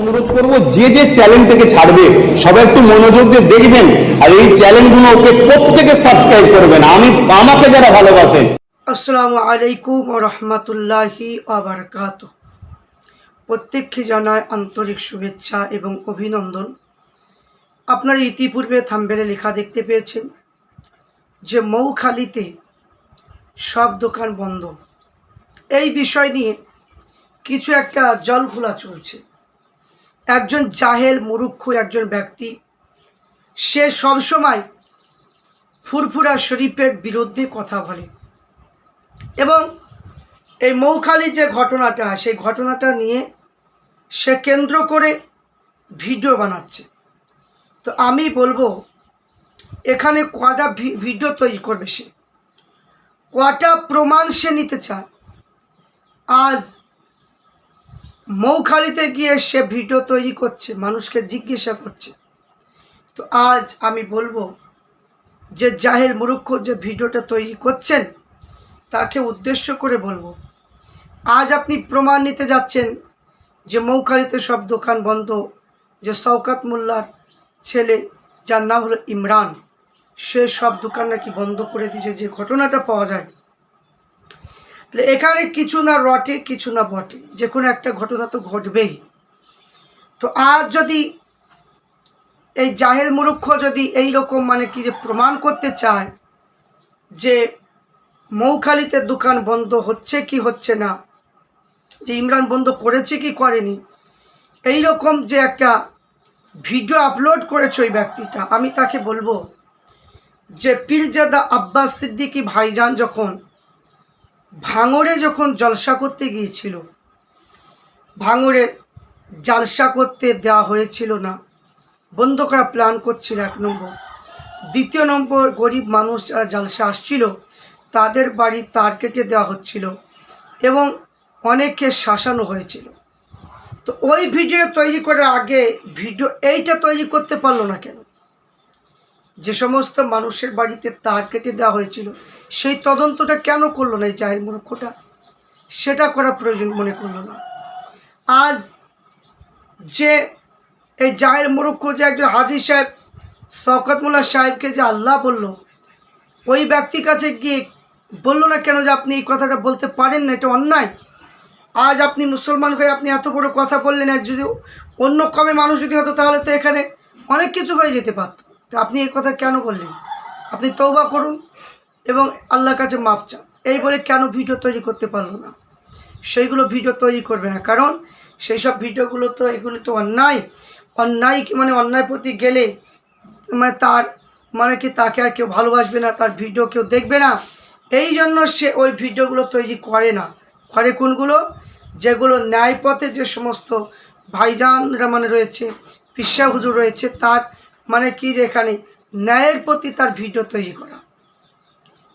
অনুরোধ করব, যে যে চ্যানেলটাকে ছাড়বে, সবাই একটু মনোযোগ দিয়ে দেখবেন, আর এই চ্যানেলগুলো ওকে প্রত্যেকে সাবস্ক্রাইব করবেন। আমি, আমাকে যারা ভালোবাসেন আসসালামু আলাইকুম রহমতুল্লাহি আবরকাত প্রত্যেককে জানায় আন্তরিক শুভেচ্ছা এবং অভিনন্দন। আপনারা ইতিপূর্বে থাম্বেলে লেখা দেখতে পেয়েছেন যে মৌখালিতে সব দোকান বন্ধ। এই বিষয় নিয়ে কিছু একটা জল খোলা চলছে। একজন জাহেল মুরুক্ষ একজন ব্যক্তি। সে সবসময় ফুরফুরা শরীফের বিরুদ্ধে কথা বলে। এবং এই মৌখালি যে ঘটনাটা, সেই ঘটনাটা নিয়ে সে কেন্দ্র করে ভিডিও বানাচ্ছে। তো আমি বলব, এখানে কটা ভিডিও তৈরি করবে সে? কটা প্রমাণ সে নিতে চায়? আজ মৌখালিতে গিয়ে সে ভিডিও তৈরি করছে, মানুষকে জিজ্ঞাসা করছে। তো আজ আমি বলব যে জাহেল মুরুক্ষ যে ভিডিওটা তৈরি করছেন, তাকে উদ্দেশ্য করে বলব, আজ আপনি প্রমাণ নিতে যাচ্ছেন যে মৌখালিতে সব দোকান বন্ধ, যে শওকাত মোল্লার ছেলে, যার নাম হলো ইমরান, সে সব দোকান নাকি বন্ধ করে দিয়েছে, যে ঘটনাটা পাওয়া যায়। এখানে কিছু না রটে, কিছু না বটে। যে কোনো একটা ঘটনা তো ঘটবেই। তো আজ যদি এই জাহেল মুরুক্ষ যদি এই রকম মানে কি যে প্রমাণ করতে চায় যে মৌখালিতে দোকান বন্ধ হচ্ছে কি হচ্ছে না, যে ইমরান বন্ধ করেছে কি করেনি, এই রকম যে একটা ভিডিও আপলোড করেছে ওই ব্যক্তিটা, আমি তাকে বলব যে পীরজাদা আব্বাস সিদ্দিকী ভাইজান যখন ভাঙড়ে যখন জলসা করতে গিয়েছিল ভাঙড়ে জালসা করতে দেওয়া হয়েছিল না। বন্ধ করা প্ল্যান করছিল এক নম্বর। দ্বিতীয় নম্বর গরিব মানুষ যারা জালসা আসছিল, তাদের বাড়ি তার কেটে দেওয়া হচ্ছিল এবং অনেককে শাসানো হয়েছিল। তো ওই ভিডিও তৈরি করার আগে ভিডিও এইটা তৈরি করতে পারল না কেন? যে সমস্ত মানুষের বাড়িতে তার কেটে দেওয়া হয়েছিল সেই তদন্তটা কেন করল না এই জাহির মূর্খটা? সেটা করা প্রয়োজন মনে করল না। আজ যে এই জাহের মুরুক্ষ যে একজন হাজি সাহেব, শওকত মোল্লা সাহেবকে যে আল্লাহ বলল, ওই ব্যক্তির কাছে গিয়ে বলল না কেন যে আপনি এই কথাটা বলতে পারেন না, এটা অন্যায়? আজ আপনি মুসলমান হয়ে আপনি এত বড় কথা বললেন, আর যদি অন্য কমে মানুষ যদি হতো, তাহলে তো এখানে অনেক কিছু হয়ে যেতে পারত। তো আপনি এই কথা কেন বললেন? আপনি তৌবা করুন। এবং আল্লাহর কাছে মাফ চান এই বলে কেন ভিডিও তৈরি করতে পারল না? সেইগুলো ভিডিও তৈরি করবে না। কারণ সেই সব ভিডিওগুলো তো এগুলো তো অন্যায়। অন্যায় কি মানে অন্যায় প্রতি গেলে মানে তার মানে কি তাকে আর কেউ ভালোবাসবে না, তার ভিডিও কেউ দেখবে না? এই জন্য সে ওই ভিডিওগুলো তৈরি করে না। করে কোনগুলো? যেগুলো ন্যায় পথে যে সমস্ত ভাইজানরা মানে রয়েছে, পিসা হুজুর রয়েছে, তার মানে কি যে এখানে ন্যায়ের প্রতি তার ভিডিও তৈরি করা।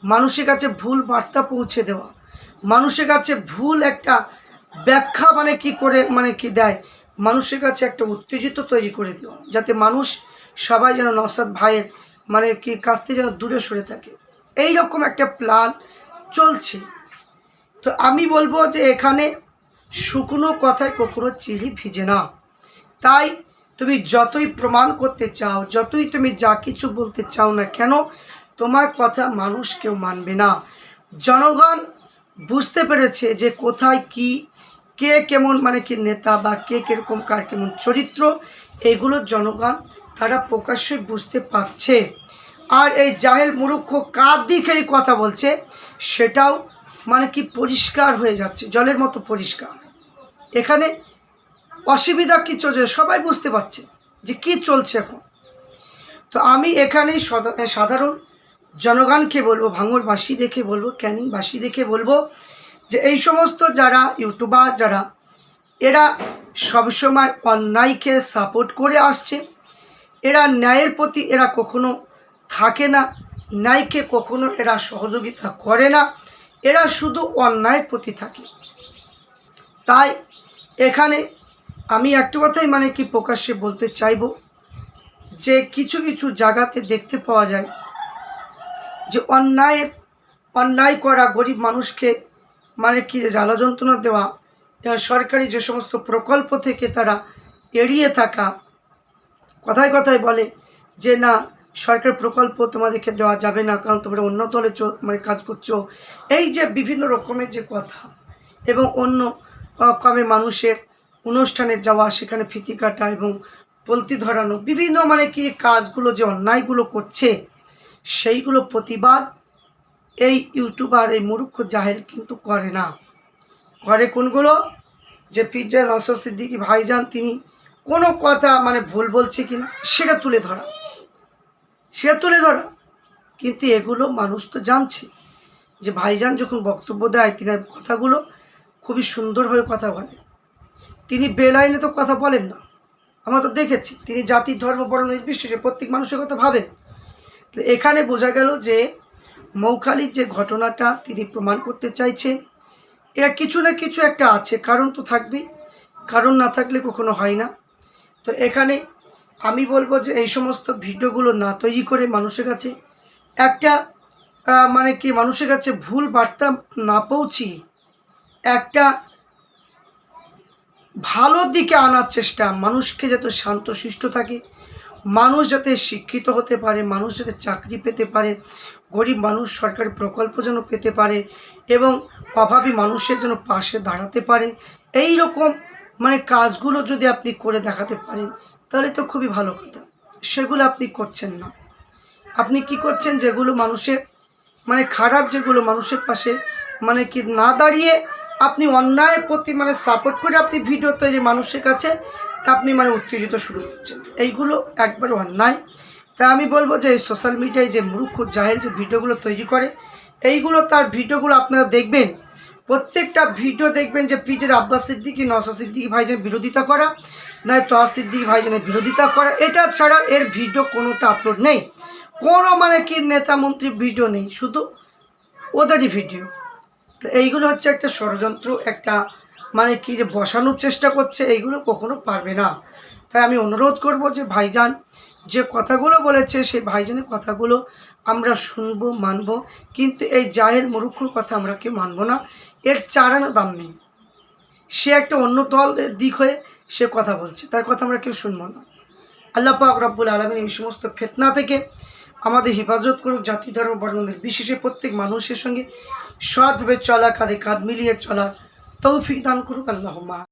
মানুষের কাছে ভুল বার্তা পৌঁছে দেওয়া। মানুষের কাছে ভুল একটা ব্যাখ্যা মানে কি করে মানে কি দেয়? মানুষের কাছে একটা উত্তেজিত তৈরি করে দেওয়া, যাতে মানুষ সবাই যেন নসাদ ভাইয়ের মানে কি, কাছ থেকে যেন দূরে সরে থাকে। এই রকম একটা প্ল্যান চলছে। তো আমি বলব যে এখানে শুকনো কথায় কখনো চিলি ভিজে না। তাই তুমি যতই প্রমাণ করতে চাও, যতই তুমি যা কিছু বলতে চাও না কেন তোমার কথা মানুষ কেউ মানবে না। জনগণ বুঝতে পেরেছে যে কোথায় কি, কে কেমন মানে কি নেতা বা কে কীরকম, কার কেমন চরিত্র, এগুলো জনগণ তারা প্রকাশ্যে বুঝতে পারছে। আর এই জাহেল মুরুক্ষ কার দিকে এই কথা বলছে, সেটাও মানে কি পরিষ্কার হয়ে যাচ্ছে, জলের মতো পরিষ্কার। এখানে অসুবিধা কি চলছে সবাই বুঝতে পারছে যে কি চলছে এখন। তো আমি এখানেই সাধারণ জনগণকে বলব ভাঙরবাসী দেখে বলব, ক্যানিং ক্যানিংবাসী দেখে বলব যে এই সমস্ত যারা ইউটিউবার, যারা, এরা সবসময় অন্যায়কে সাপোর্ট করে আসছে। এরা ন্যায়ের প্রতি এরা কখনো থাকে না, ন্যায়কে কখনো এরা সহযোগিতা করে না, এরা শুধু অন্যায়ের প্রতি থাকে। তাই এখানে আমি একটু কথাই মানে কি প্রকাশ্যে বলতে চাইব যে কিছু কিছু জায়গাতে দেখতে পাওয়া যায় যে অন্যায়ের অন্যায় করা গরিব মানুষকে মানে কি জ্বালা যন্ত্রণা দেওয়া সরকারি যে সমস্ত প্রকল্প থেকে তারা এড়িয়ে থাকা, কথায় কথায় বলে যে না, সরকার প্রকল্প তোমাদেরকে দেওয়া যাবে না, কারণ তোমরা অন্য দলে চ- মানে কাজ করছ। এই যে বিভিন্ন রকমের যে কথা এবং অন্য কমে মানুষের অনুষ্ঠানে যাওয়া, সেখানে ফিতি কাটা এবং পলতি ধরানো, বিভিন্ন মানে কি কাজগুলো যে অন্যায়গুলো করছে সেইগুলো প্রতিবাদ এই ইউটিউবার, এই মূর্খ জাহেল কিন্তু করে না। করে কোনগুলো? যে পিজ্জা নসর সিদ্দিকি ভাইজান তিনি কোনো কথা মানে ভুল বলছে কি না সেটা তুলে ধরা। সেটা তুলে ধরা। কিন্তু এগুলো মানুষ তো জানছে যে ভাইজান যখন বক্তব্য দেয় তিনি কথাগুলো খুবই সুন্দরভাবে কথা বলে। তিনি বেলাইনে তো কথা বলেন না। আমরা তো দেখেছি, তিনি জাতি, ধর্ম, বর্ণ নির্বিশেষে প্রত্যেক মানুষের কথা ভাবেন। এখানে বোঝা গেল যে মৌখালির যে ঘটনাটা তিনি প্রমাণ করতে চাইছে এর কিছু না কিছু একটা আছে, কারণ তো থাকবেই, কারণ না থাকলে কখনো হয় না। তো এখানে আমি বলব যে এই সমস্ত ভিডিওগুলো না তৈরি করে মানুষের কাছে একটা মানে কি মানুষের কাছে ভুল বার্তা না পৌঁছি একটা ভালো দিকে আনার চেষ্টা, মানুষকে যাতে শান্তশিষ্ট থাকে মানুষ যাতে শিক্ষিত হতে পারে, মানুষ যাতে চাকরি পেতে পারে, গরিব মানুষ সরকারি প্রকল্প যেন পেতে পারে এবং অভাবী মানুষের যেন পাশে দাঁড়াতে পারে এই রকম মানে কাজগুলো যদি আপনি করে দেখাতে পারেন, তাহলে তো খুবই ভালো কথা। সেগুলো আপনি করছেন না। আপনি কি করছেন? যেগুলো মানুষের মানে খারাপ, যেগুলো মানুষের পাশে মানে কি না দাঁড়িয়ে আপনি অন্যায়ের প্রতি মানে সাপোর্ট করে আপনি ভিডিও তৈরি মানুষের কাছে আপনি মানে উত্তেজিত শুরু করছেন এইগুলো একবারে অন্যায় তাই আমি বলব যে এই সোশ্যাল মিডিয়ায় যে মূর্খ জাহেল যে ভিডিওগুলো তৈরি করে, এইগুলো তার ভিডিওগুলো আপনারা দেখবেন। প্রত্যেকটা ভিডিও দেখবেন যে পিজের আব্বাস সিদ্দিকি নসা সিদ্দিকি ভাইজানের বিরোধিতা করা, নয় তোয়া সিদ্দিকি ভাইজানের বিরোধিতা করা। এটা ছাড়া এর ভিডিও কোনোটা আপলোড নেই। কোনো মানে কি নেতা মন্ত্রীর ভিডিও নেই, শুধু ওদেরই ভিডিও। তো এইগুলো হচ্ছে একটা ষড়যন্ত্র, একটা মানে কি যে বসানোর চেষ্টা করছে, এইগুলো কখনো পারবে না। তাই আমি অনুরোধ করব যে ভাইজান, যে কথাগুলো বলেছে, সেই ভাইজানের কথাগুলো আমরা শুনব, মানব। কিন্তু এই জাহেল মরুক্ষুর কথা আমরা কেউ মানব না। এর চারানা দাম নেই। সে একটা অন্য দল দিক হয়ে সে কথা বলছে। তার কথা আমরা কেউ শুনব না। আল্লাহ পাক রব্বুল আলমিন এই সমস্ত ফেতনা থেকে আমাদের হেফাজত করুক, জাতি ধর্ম, বর্ণদের বিশেষে প্রত্যেক মানুষের সঙ্গে সৎভাবে চলা, কাঁধে কাঁধ মিলিয়ে চলার তৌফিক দান করুক আল্লাহ